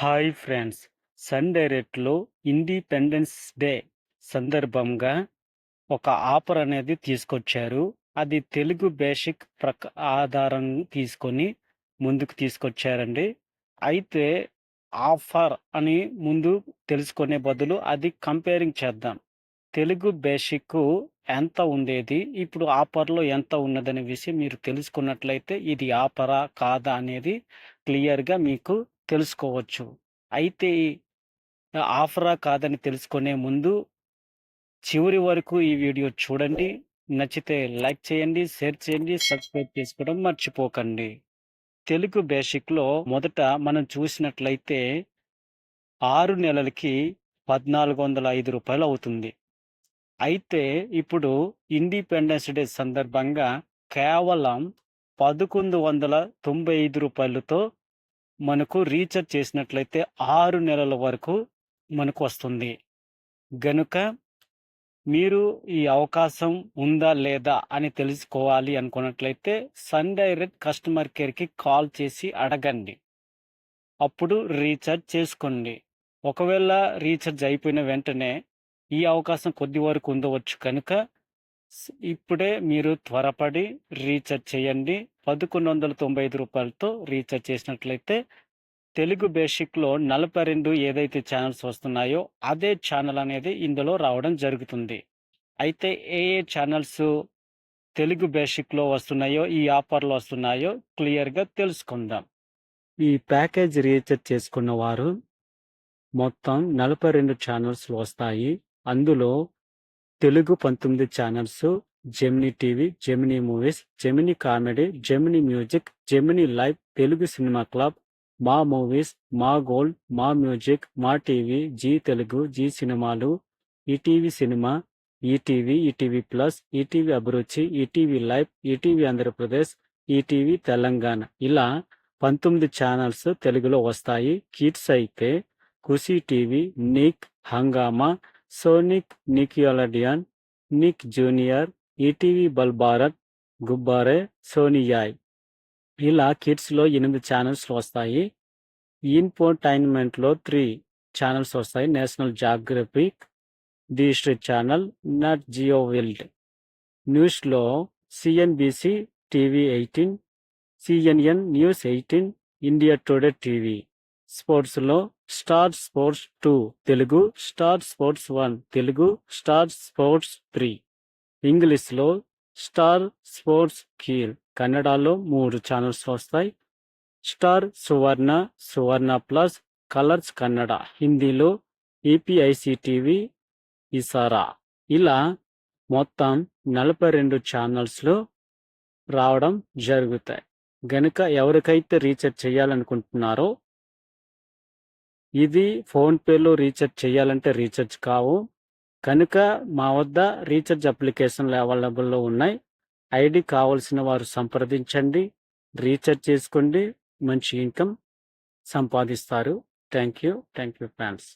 Hi friends. Sun డైరెక్ట్లో independence day సందర్భంగా ఒక ఆఫర్ అనేది తీసుకొచ్చారు. అది తెలుగు బేసిక్ ప్రక ఆధారం తీసుకొని ముందుకు తీసుకొచ్చారండి. అయితే ఆఫర్ అని ముందు తెలుసుకునే బదులు అది కంపేరింగ్ చేద్దాం. తెలుగు బేసిక్ ఎంత ఉండేది ఇప్పుడు ఆఫర్లో ఎంత ఉన్నదనే విషయం మీరు తెలుసుకున్నట్లయితే ఇది ఆఫరా కాదా అనేది క్లియర్గా మీకు తెలుసుకోవచ్చు. అయితే ఆఫరా కాదని తెలుసుకునే ముందు చివరి వరకు ఈ వీడియో చూడండి. నచ్చితే లైక్ చేయండి షేర్ చేయండి సబ్స్క్రైబ్ చేసుకోవడం మర్చిపోకండి. తెలుగు బేసిక్లో మొదట మనం చూసినట్లయితే ఆరు నెలలకి పద్నాలుగు వందల ఐదు రూపాయలు అవుతుంది. అయితే ఇప్పుడు ఇండిపెండెన్స్ డే సందర్భంగా కేవలం పదకొండు వందల తొంభై ఐదు రూపాయలతో మనకు రీఛార్జ్ చేసినట్లయితే ఆరు నెలల వరకు మనకు వస్తుంది. గనుక మీరు ఈ అవకాశం ఉందా లేదా అని తెలుసుకోవాలి అనుకున్నట్లయితే సన్ డైరెక్ట్ కస్టమర్ కేర్కి కాల్ చేసి అడగండి. అప్పుడు రీఛార్జ్ చేసుకోండి. ఒకవేళ రీఛార్జ్ అయిపోయిన వెంటనే ఈ అవకాశం కొద్ది వరకు ఉండవచ్చు. కనుక ఇప్పుడే మీరు త్వరపడి రీఛార్జ్ చేయండి. పదకొండు వందల తొంభై ఐదు రూపాయలతో రీఛార్జ్ చేసినట్లయితే తెలుగు బేసిక్లో నలభై రెండు ఏదైతే ఛానల్స్ వస్తున్నాయో అదే ఛానల్ అనేది ఇందులో రావడం జరుగుతుంది. అయితే ఏ ఏ ఛానల్స్ తెలుగు బేసిక్లో వస్తున్నాయో ఈ ఆఫర్లో వస్తున్నాయో క్లియర్గా తెలుసుకుందాం. ఈ ప్యాకేజ్ రీఛార్జ్ చేసుకున్న వారు మొత్తం నలభై రెండు ఛానల్స్ వస్తాయి. అందులో తెలుగు పంతొమ్మిది channels Gemini TV Gemini movies Gemini comedy Gemini music Gemini live Telugu cinema club Maa movies Maa gold Maa music Maa TV Zee Telugu Zee Cinemalu ETV cinema ETV ETV plus ETV Abhiruchi ETV live ETV Andhra Pradesh ETV Telangana ఇలా పంతొమ్మిది channels తెలుగులో వస్తాయి. Kids అయితే Khushi TV Nick Hungama Sonic Nickelodeon Nick junior ETV Bal Bharat Gubbare Sony Yay ఇలా కిడ్స్లో ఎనిమిది channels వస్తాయి. ఇన్ఫోటైన్మెంట్లో త్రీ ఛానల్స్ వస్తాయి. National geographic the street channel Nat Geo wild న్యూస్లో CNBC TV eighteen CNN news eighteen India today TV. స్పోర్ట్స్లో star sports two Telugu star sports one Telugu star sports three. ఇంగ్లీష్లో star sports Khel కన్నడలో మూడు channels వస్తాయి. Star Suvarna Suvarna plus Colors Kannada హిందీలో EPIC TV ఇసారా. ఇలా మొత్తం నలభై రెండు ఛానల్స్లో రావడం జరుగుతాయి. గనుక ఎవరికైతే రీఛార్జ్ చేయాలనుకుంటున్నారో ఇది ఫోన్పేలో రీఛార్జ్ చేయాలంటే రీఛార్జ్ కావు. కనుక మా వద్ద రీఛార్జ్ అప్లికేషన్లు అవైలబుల్లో ఉన్నాయి. ఐడి కావాల్సిన వారు సంప్రదించండి. రీఛార్జ్ చేసుకోండి. మంచి ఇన్కమ్ సంపాదిస్తారు. Thank you. Thank you fans